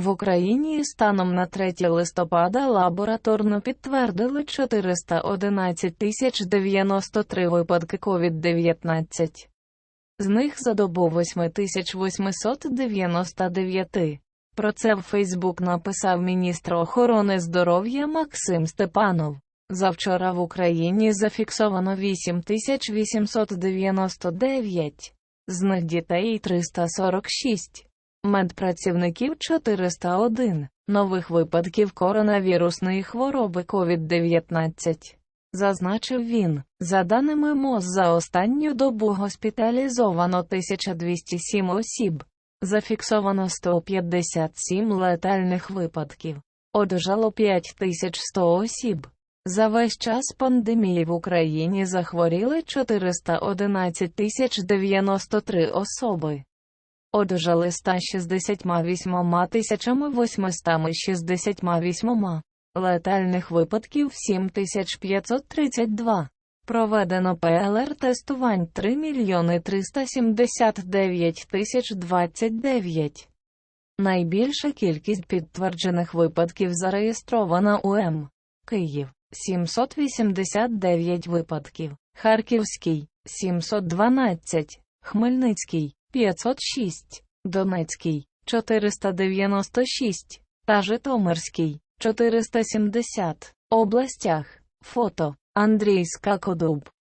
В Україні станом на 3 листопада лабораторно підтвердили 411 тисяч 93 випадки COVID-19. З них за добу 8899. Про це в Фейсбук написав міністр охорони здоров'я Максим Степанов. Завчора в Україні зафіксовано 8899, з них дітей 346, медпрацівників 401, нових випадків коронавірусної хвороби COVID-19. Зазначив він, за даними МОЗ за останню добу госпіталізовано 1207 осіб, зафіксовано 157 летальних випадків, одужало 5100 осіб. За весь час пандемії в Україні захворіли 411 тисяч 93 особи. Одужали 168 тисячами 868. Летальних випадків 7532. Проведено ПЛР-тестувань 3 мільйони 379 тисяч 29. Найбільша кількість підтверджених випадків зареєстрована у М. Київ 789 випадків, Харківський 712, Хмельницький 506, Донецький 496 та Житомирський 470. Областях. Фото Андрій Скакодуб